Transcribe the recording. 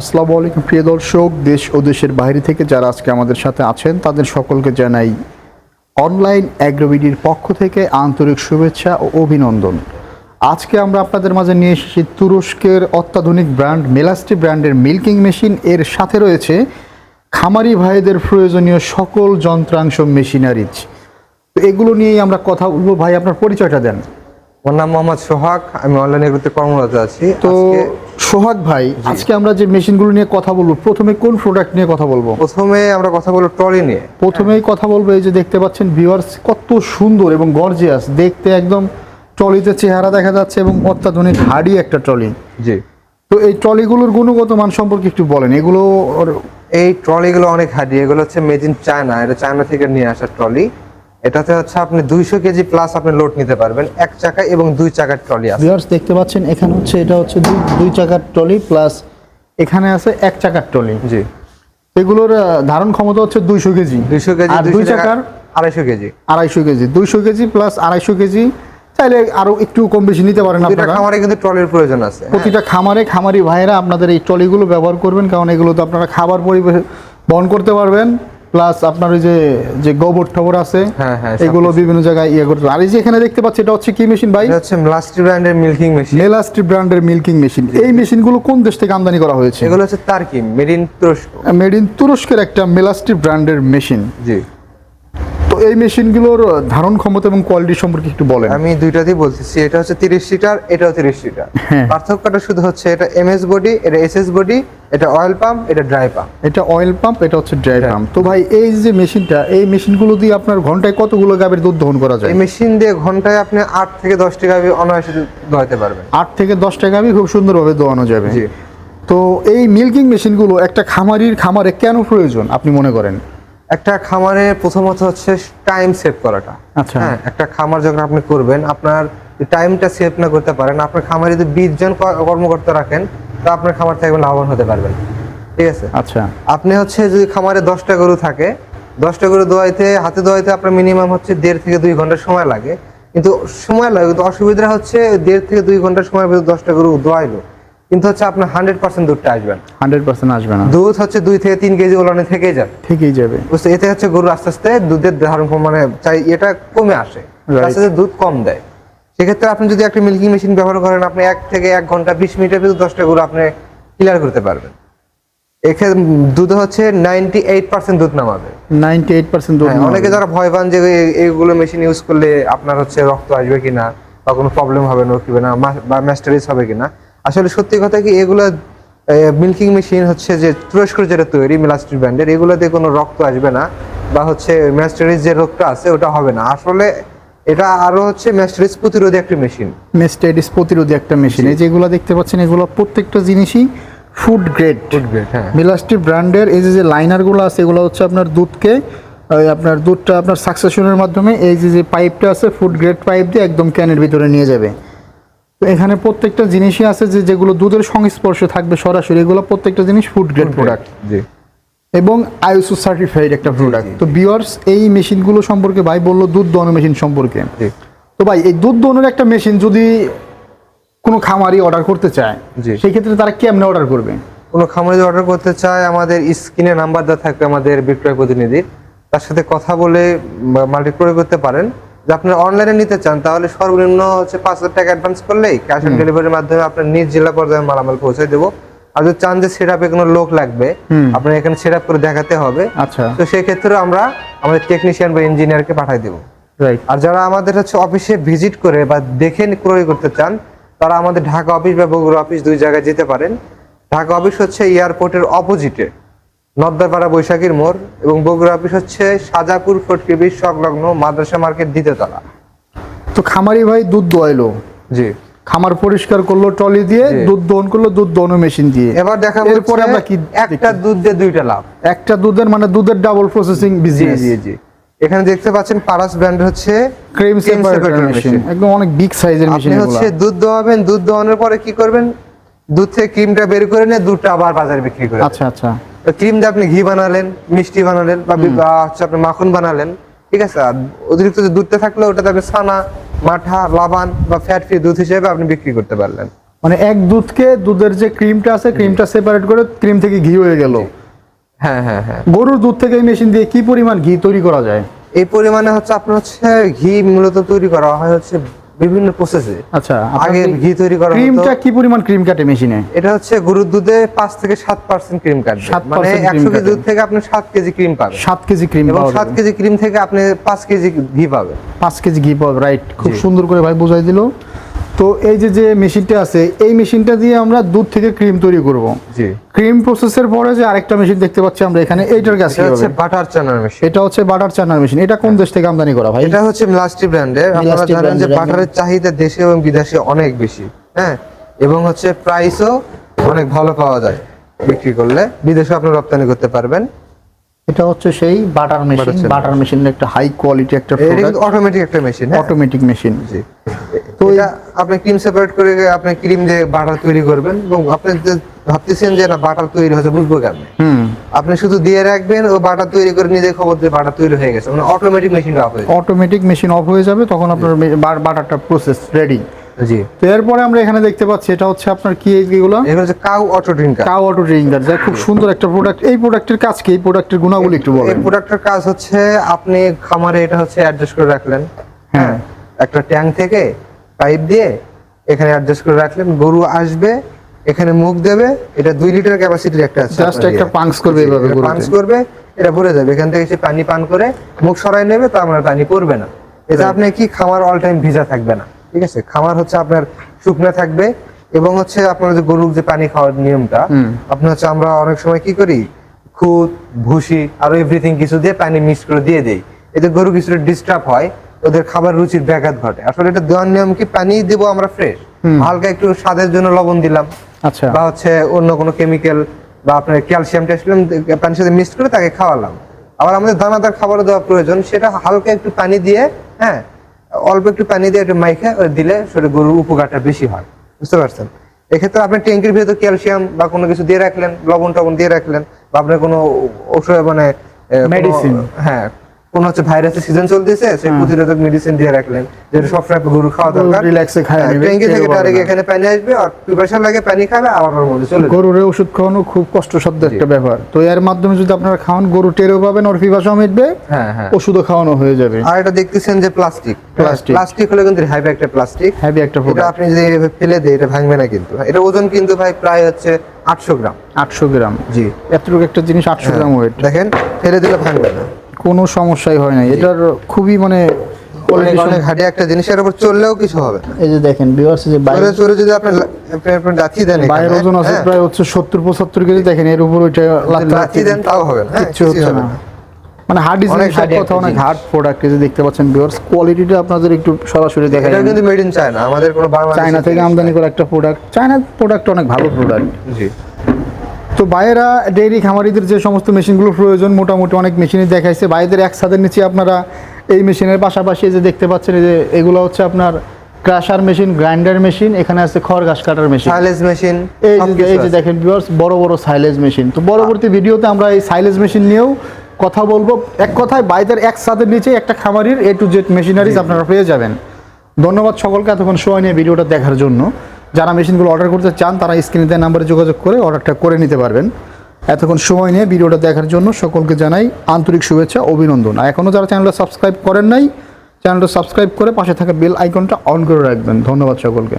আসসালামু আলাইকুম প্রিয় দর্শক দেশ ও দেশের বাইরে থেকে যারা আজকে আমাদের সাথে আছেন তাদের সকলকে জানাই অনলাইন অ্যাগ্রোবিডির পক্ষ থেকে আন্তরিক শুভেচ্ছা ও অভিনন্দন। আজকে আমরা আপনাদের মাঝে নিয়ে এসেছি তুরস্কের অত্যাধুনিক ব্র্যান্ড মেলাস্টি ব্র্যান্ডের মিল্কিং মেশিন। এর সাথে রয়েছে খামারি ভাইদের প্রয়োজনীয় সকল যন্ত্রাংশ মেশিনারিজ। তো এগুলো নিয়েই আমরা কথা বলব। ভাই আপনার পরিচয়টা দেন। আমার নাম মোহাম্মদ সোহাগ। আমি অনলাইনে এগুলোতে কর্মরত আছি। তো সোহাগ ভাই আজকে আমরা যে মেশিনগুলো নিয়ে কথা বলব প্রথমে কোন প্রোডাক্ট নিয়ে কথা বলব? প্রথমে আমরা কথা বলব ট্রলি নিয়ে। প্রথমেই কথা বলব এই যে দেখতে পাচ্ছেন ভিউয়ার্স কত সুন্দর এবং গর্জিয়াস দেখতে একদম ট্রলিতে চেহারা দেখা যাচ্ছে এবং অত্যাধুনিক হার্ডি একটা ট্রলি জি। তো এই ট্রলিগুলোর গুণগত মান সম্পর্কে একটু বলেন। এগুলো এই ট্রলিগুলো অনেক হাডি এগুলো হচ্ছে মেড ইন চায়না এটা চায়না থেকে নিয়ে আসা ট্রলি এটাতে হচ্ছে আপনি দুইশো কেজি প্লাস আপনি লোড নিতে পারবেন। এক চাকা এবং দুই চাকার ট্রলি আছে। ভিউয়ার্স দেখতে পাচ্ছেন এখানে হচ্ছে এটা হচ্ছে দুই চাকার ট্রলি প্লাস এখানে আছে এক চাকার ট্রলি জি। এগুলোর ধারণ ক্ষমতা হচ্ছে দুইশো কেজি। দুইশো কেজি আর দুই চাকার আড়াইশো কেজি। আড়াইশো কেজি। দুইশো কেজি প্লাস আড়াইশো কেজি চাইলে আরও একটু কম বেশি নিতে পারেন আপনারা। খামারে কিন্তু ট্রলির প্রয়োজন আছে। হ্যাঁ। প্রতিটা খামারে খামারি ভাইয়েরা আপনাদের এই ট্রলিগুলো ব্যবহার করবেন কারণ এগুলো তো আপনারা খাবার পরিবেশ বহন করতে পারবেন। প্লাস আপনার ওই যে যে গোবর টবর আছে হ্যাঁ, হ্যাঁ, এগুলো বিভিন্ন জায়গায় ইয়ে করতে আর এই যে এখানে দেখতে পাচ্ছি এটা হচ্ছে কি মেশিন ভাই? এটা হচ্ছে লাস্টি ব্র্যান্ডের মিল্কিং মেশিন মেলাস্টি ব্র্যান্ডের মিল্কিং মেশিন এই মেশিনগুলো কোন দেশ থেকে আমদানি করা হয়েছে? এগুলো হচ্ছে তার্কি মেড ইন তুরস্ক মেড ইন তুরস্কের একটা মেলাস্টি ব্র্যান্ডের মেশিন জি। এই মেশিনগুলোর ধারণ ক্ষমতা এবং কোয়ালিটি সম্পর্কে একটু বলেন। আমি দুইটাতেই বলতেছি এটা হচ্ছে তিরিশ লিটার এটাও তিরিশ লিটার। হ্যাঁ। পার্থক্যটা শুধু হচ্ছে এটা এমএস বডি এটা এসএস বডি এটা অয়েল পাম্প এটা ড্রাই পাম্প এটা অয়েল পাম্প এটা হচ্ছে ড্রাই। পাম্প তো ভাই এই যে মেশিনটা এই মেশিনগুলো দিয়ে আপনার ঘন্টায় কতগুলো গাবের দুধ দহন করা যায়? এই মেশিন দিয়ে ঘন্টায় আপনি আট থেকে দশ টাকা অনায়াসে দোয়াতে পারবেন। আট থেকে দশ টাকা আমি খুব সুন্দরভাবে দোয়ানো যাবে। জি। তো এই মিল্কিং মেশিনগুলো একটা খামারির খামারে কেন প্রয়োজন আপনি মনে করেন? একটা খামারে প্রথমত হচ্ছে টাইম সেভ করাটা। আচ্ছা। হ্যাঁ একটা খামার যখন আপনি করবেন আপনার টাইমটা সেভ না করতে পারেন আপনার খামারে যদি বিশ জন কর্মকর্তা রাখেন তো আপনার খামার থেকে লাভবান হতে পারবেন। ঠিক আছে? আচ্ছা। আপনি হচ্ছে যদি খামারে দশটা গরু থাকে দশটা গরু দোয়াইতে হাতে দোয়াইতে আপনার মিনিমাম হচ্ছে দেড় থেকে দুই ঘণ্টা সময় লাগে। কিন্তু সময় লাগে কিন্তু অসুবিধা হচ্ছে দেড় থেকে দুই ঘণ্টা সময় ভিতরে দশটা গরু দোয়াইলো। কিন্তু হচ্ছে আপনার হান্ড্রেড পার্সেন্ট দুধটা আসবেন হান্ড্রেড পার্সেন্ট আসবে না। দুধ হচ্ছে দুই থেকে তিন কেজি ওলানে থেকেই যাবে। ঠিকই যাবে। বুঝতে এতে হচ্ছে গরু আস্তে আস্তে দুধের ধারণ মানে চাই এটা কমে আসে। আস্তে আস্তে দুধ কম দেয়। সেক্ষেত্রে আপনি যদি একটা মিল্কিং মেশিন ব্যবহার করেন আপনি এক থেকে এক ঘণ্টা বিশ মিনিটের ভিতরে দশটা গরু আপনি ক্লিয়ার করতে পারবেন। এক্ষেত্রে দুধ হচ্ছে নাইনটি এইট পার্সেন্ট দুধ নামাবে। নাইনটি এইট পার্সেন্ট দুধ হ্যাঁ, অনেকে যারা ভয় পান যে এইগুলো মেশিন ইউজ করলে আপনার হচ্ছে রক্ত আসবে কিনা বা কোনো প্রবলেম হবে না কি না বা ম্যাস্টারিজ হবে কিনা আসলে সত্যি কথা কি এগুলো মিল্কিং মেশিন হচ্ছে যে তুরস্কের যেটা তৈরি মিলাস্ট্রি ব্র্যান্ডের এগুলোতে কোনো রক্ত আসবে না বা হচ্ছে ম্যাস্টারিজ যে রোগটা আছে ওটা হবে না। আসলে এটা আরও হচ্ছে ম্যাস্টারিজ প্রতিরোধী একটা মেশিন মেস্টাইটিস প্রতিরোধী একটা মেশিন এই যেগুলো দেখতে পাচ্ছেন এগুলো প্রত্যেকটা জিনিসই ফুড গ্রেড ফুড গ্রেড হ্যাঁ। মিলাস্টি ব্র্যান্ডের এই যে যে লাইনারগুলো আছে এগুলো হচ্ছে আপনার দুধকে আপনার দুধটা আপনার সাকসেশনের মাধ্যমে এই যে যে পাইপটা আছে ফুড গ্রেড পাইপ দিয়ে একদম ক্যানের ভিতরে নিয়ে যাবে। তো এখানে প্রত্যেকটা জিনিসই আছে যে যেগুলো দুধের সংস্পর্শে থাকবে সরাসরি এগুলো প্রত্যেকটা জিনিস ফুড গ্রেড প্রোডাক্ট জি। এবং আইএসও সার্টিফাইড একটা প্রোডাক্ট তো বিয়ার্স এই মেশিনগুলো সম্পর্কে ভাই বলল দুধ দহন মেশিন সম্পর্কে। তো ভাই এই দুধ দহনের একটা মেশিন যদি কোনো খামারি অর্ডার করতে চায় জি। সেই ক্ষেত্রে তারা কেমনে অর্ডার করবে? কোনো খামারি অর্ডার করতে চায় আমাদের স্ক্রিনে নাম্বার দেওয়া থাকবে আমাদের বিক্রয় প্রতিনিধির। তার সাথে কথা বলে মাল্টি ক্রয় করতে পারেন। যে আপনার অনলাইনে নিতে চান তাহলে সর্বনিম্ন হচ্ছে পাঁচ হাজার টাকা অ্যাডভান্স করলেই ক্যাশ অন ডেলিভারির মাধ্যমে আপনার নিজ জেলা পর্যায়ে মালামাল পৌঁছে দেবো। আর যদি চান যে সেট কোনো লোক লাগবে আপনার এখানে সেট করে দেখাতে হবে। আচ্ছা। তো সেই ক্ষেত্রে আমরা আমাদের টেকনিশিয়ান বা ইঞ্জিনিয়ারকে পাঠিয়ে দেবো। আর যারা আমাদের হচ্ছে অফিসে ভিজিট করে বা দেখে ক্রয় করতে চান তারা আমাদের ঢাকা অফিস বা বগুড়া অফিস দুই জায়গায় যেতে পারেন। ঢাকা অফিস হচ্ছে এয়ারপোর্টের অপোজিটে নদ্দারপাড়া বৈশাখীর মোড় এবং বগুড়া অফিস হচ্ছে সাজাপুর ফটকি ব্রিজ সংলগ্ন মাদ্রাসা মার্কেট দ্বিতীয়তলা তো খামারি ভাই দুধ দোয়াইলো। জি। খামার পরিষ্কার করল ট্রলি দিয়ে দুধ দহন করল দুধ দহন মেশিন দিয়ে। এবার দেখা এরপরে আমরা কি একটা দুধ দিয়ে দুইটা লাভ। একটা দুধের মানে দুধের ডাবল প্রসেসিং বিজনেস জি জি। এখানে দেখতে পাচ্ছেন পারাস ব্র্যান্ড হচ্ছে ক্রিম সেপারেটর মেশিন একদম অনেক বিগ সাইজের মেশিন এগুলো। হচ্ছে দুধ দোয়াবেন দুধ দোয়ানোর পরে কি করবেন? দুধ থেকে ক্রিমটা বের করে নিয়ে দুধটা আবার বাজারে বিক্রি করে আচ্ছা আচ্ছা। ক্রিম দিয়ে আপনি ঘি বানালেন মিষ্টি বানালেন বা হচ্ছে আপনি মাখন বানালেন ঠিক আছে? আর অতিরিক্ত যে দুধটা থাকলে ওটাতে আপনি ছানা মাঠা লাবান বা ফ্যাট ফ্রি দুধ হিসেবে আপনি বিক্রি করতে পারলেন। মানে এক দুধকে দুধের যে ক্রিমটা আছে ক্রিমটা সেপারেট করে ক্রিম থেকে ঘি হয়ে গেল। হ্যাঁ হ্যাঁ হ্যাঁ। গরুর দুধ থেকে মেশিন দিয়ে কি পরিমাণ ঘি তৈরি করা যায়? এই পরিমাণে হচ্ছে আপনার হচ্ছে ঘি মূলত তৈরি করা হয় হচ্ছে বিভিন্ন প্রসেসে আচ্ছা আগে ঘি তৈরি করা ক্রিমটা কি পরিমাণ ক্রিম কাটে মেশিনে এটা হচ্ছে গরুর দুধে 5 থেকে 7 পার্সেন্ট ক্রিম কাটে মানে cream একশো কেজি দুধ থেকে আপনি 7 কেজি ক্রিম পাবেন। 7 কেজি ক্রিম এবং পাওয়া সাত কেজি ক্রিম থেকে আপনি 5 কেজি ঘি পাবেন। 5 কেজি ঘি পাবেন রাইট খুব সুন্দর করে ভাই বুঝাই দিল। তো এই যে যে মেশিনটা আছে এই মেশিনটা দিয়ে আমরা দুধ থেকে ক্রিম তৈরি করব। জি। ক্রিম প্রসেসের পরে যে আরেকটা মেশিন দেখতে পাচ্ছি আমরা এখানে এইটার কাছে এটা হচ্ছে বাটার চানার মেশিন এটা হচ্ছে বাটার চানার মেশিন এটা কোন দেশ থেকে আমদানি করা ভাই? এটা হচ্ছে মিলাস্টি ব্র্যান্ডের আপনারা জানেন যে বাটারের চাহিদা দেশে এবং বিদেশে অনেক বেশি হ্যাঁ? এবং হচ্ছে প্রাইসও অনেক ভালো পাওয়া যায়। বিক্রি করলে বিদেশে আপনি রপ্তানি করতে পারবেন। এটা হচ্ছে সেই বাটার মেশিন বাটার মেশিন একটা হাই কোয়ালিটি একটা এটা কিন্তু অটোমেটিক একটা মেশিন অটোমেটিক মেশিন জি। তো এটা আপনি ক্রিম সেপারেট করে আপনি ক্রিম দিয়ে বাটার তৈরি করবেন এবং আপনি যে ভাবতেছেন যে না বাটার তৈরি হয়েছে বুঝব কেন হুম। আপনি শুধু দিয়ে রাখবেন ও বাটার তৈরি করে নিজে খবর দিয়ে বাটার তৈরি হয়ে গেছে। মানে অটোমেটিক মেশিন অফ হয়ে অটোমেটিক মেশিন অফ হয়ে যাবে তখন আপনার বাটারটা প্রসেস রেডি জি। তো এরপরে আমরা এখানে দেখতে পাচ্ছি এটা হচ্ছে আপনার কি এগুলো এগুলো হচ্ছে cow auto drinker. Cow auto drinker. যা খুব সুন্দর একটা প্রোডাক্ট এই প্রোডাক্টের কাজ কি? এই প্রোডাক্টের গুণাবলী একটু এই বলেন প্রোডাক্টের কাজ হচ্ছে আপনি খামারে এটা হচ্ছে অ্যাডজাস্ট করে রাখলেন হ্যাঁ। হ্যাঁ? একটা ট্যাঙ্ক থেকে পাইপ দিয়ে এখানে অ্যাডজাস্ট করে রাখলেন গরু আসবে এখানে মুখ দেবে এটা দুই লিটার ক্যাপাসিটির একটা আছে জাস্ট একটা পাংস করবে এইভাবে গরুতে। পাঞ্চ করবে এটা ভরে যাবে। এখান থেকে সে পানি পান করে মুখ সরাই নেবে তো আমার পানি পড়বে না। এটা আপনি কি খামার অল টাইম ভিজা থাকবে না। ঠিক আছে? খামার হচ্ছে আপনার শুকনো থাকবে এবং হচ্ছে আপনার যে গরুর যে পানি খাওয়ার নিয়মটা আপনার হচ্ছে আমরা অনেক সময় কি করি? খুদ ভুসি আরও এভরিথিং কিছু দিয়ে পানি মিক্স করে দিয়ে দেই। এতে গরু কিছুটা ডিস্টার্ব হয় ওদের খাবার রুচির ব্যাঘাত ঘটে। আসলে এটা দেওয়ার নিয়ম কি? পানি দিব আমরা ফ্রেশ হালকা একটু স্বাদের জন্য লবণ দিলাম। আচ্ছা। বা হচ্ছে অন্য কোনো কেমিক্যাল বা আপনার ক্যালসিয়াম টেস্টলাম পানির সাথে মিক্স করে তাকে খাওয়ালাম। আবার আমাদের দানাদার খাবার দেওয়া প্রয়োজন সেটা হালকা একটু পানি দিয়ে হ্যাঁ অল্প একটু পানি দিয়ে একটু মাইখে দিলে সেটা গরুর উপকারটা বেশি হয়। বুঝতে পারছেন? এক্ষেত্রে আপনি ট্যাঙ্কির ভিতরে ক্যালসিয়াম বা কোনো কিছু দিয়ে রাখলেন লবণ টবণ দিয়ে রাখলেন বা আপনার কোনো ঔষধ মানে মেডিসিন হ্যাঁ কোন হচ্ছে ভাইরাসের সিজন চলতেছে সেই প্রতিরোধক মেডিসিন দিয়ে রাখলেন। যেটা সবসময় গরু খাওয়া দরকার। এ খায় ট্যাঙ্কি থেকে ডাইরেক্ট এখানে পানি আসবে আর প্রিপারেশন লাগে পানি খাবে আবার ওর মধ্যে চলে গরুর ওষুধ খাওয়ানো খুব কষ্টসাধ্য একটা ব্যাপার। তো এর মাধ্যমে যদি আপনারা খাওয়ান গরু টেরও পাবেন ওর পিপাসাও মিটবে হ্যাঁ হ্যাঁ। ওষুধও খাওয়ানো হয়ে যাবে। আর এটা দেখতেছেন যে প্লাস্টিক Plastic। প্লাস্টিক হলে কিন্তু হেভি একটা প্লাস্টিক হেভি একটা এটা আপনি যদি ফেলে দেয় এটা ভাঙবে না কিন্তু। এটা ওজন কিন্তু ভাই প্রায় হচ্ছে আটশো গ্রাম। আটশো গ্রাম। জি। এতটুকু একটা জিনিস আটশো গ্রাম ওয়েট দেখেন ফেলে দিলে ভাঙবে না। কোনো সমস্যাই হয় না এটার খুবই মানে অনেক অনেক হাডি একটা জিনিসের উপর চললেও কিছু হবে এই যে দেখেন ভিউয়ার্স যে বাইরে চলে যদি আপনি আপনি লাথি দেন বাইরের ওজন আছে প্রায় হচ্ছে সত্তর পঁচাত্তর কেজি দেখেন এর উপর ওইটা লাথি দেন তাও হবে না। হ্যাঁ, হচ্ছে না। মানে হার্ড কথা অনেক। হার্ড প্রোডাক্ট যে দেখতে পাচ্ছেন ভিউয়ার্স কোয়ালিটিটা আপনাদের একটু সরাসরি এটা কিন্তু মেড ইন চায়না আমাদের কোনো বাংলাদেশ চায়না থেকে আমদানি করা একটা প্রোডাক্ট চায়না প্রোডাক্ট অনেক ভালো প্রোডাক্ট জি। তো বাইরা ডেইরি খামারিদের যে সমস্ত মেশিনগুলো প্রয়োজন মোটামুটি অনেক মেশিনই দেখাইছে। বাইরেদের এক ছাদের নিচে আপনারা এই মেশিনের পাশাপাশি যে দেখতে পাচ্ছেন যে এগুলো হচ্ছে আপনার ক্রাশার মেশিন গ্রাইন্ডার মেশিন এখানে আছে খড় ঘাস কাটার মেশিন সাইলেজ মেশিন এই যে এই যে দেখেন ভিউয়ার্স বড় বড় সাইলেজ মেশিন তো পরবর্তী ভিডিওতে আমরা এই সাইলেজ মেশিন নিয়েও কথা বলব। এক কথায় বাইদের এক ছাদের নিচে একটা খামারির এ টু জেড মেশিনারিজ আপনারা পেয়ে যাবেন। ধন্যবাদ সকলকে এতক্ষণ সময় নিয়ে ভিডিওটা দেখার জন্য। যারা মেশিনগুলো অর্ডার করতে চান, তারা স্ক্রিনে দেওয়া নাম্বারে যোগাযোগ করে অর্ডারটা করে নিতে পারবেন। এতক্ষণ সময় নিয়ে ভিডিওটা দেখার জন্য সকলকে জানাই আন্তরিক শুভেচ্ছা, অভিনন্দন। আর এখনও যারা চ্যানেলটা সাবস্ক্রাইব করেন নাই চ্যানেলটা সাবস্ক্রাইব করে পাশে থাকা বেল আইকনটা অন করে রাখবেন। ধন্যবাদ সকলকে।